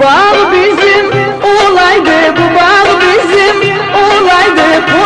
bağ bizim olaydı bu bağ bizim olaydı koru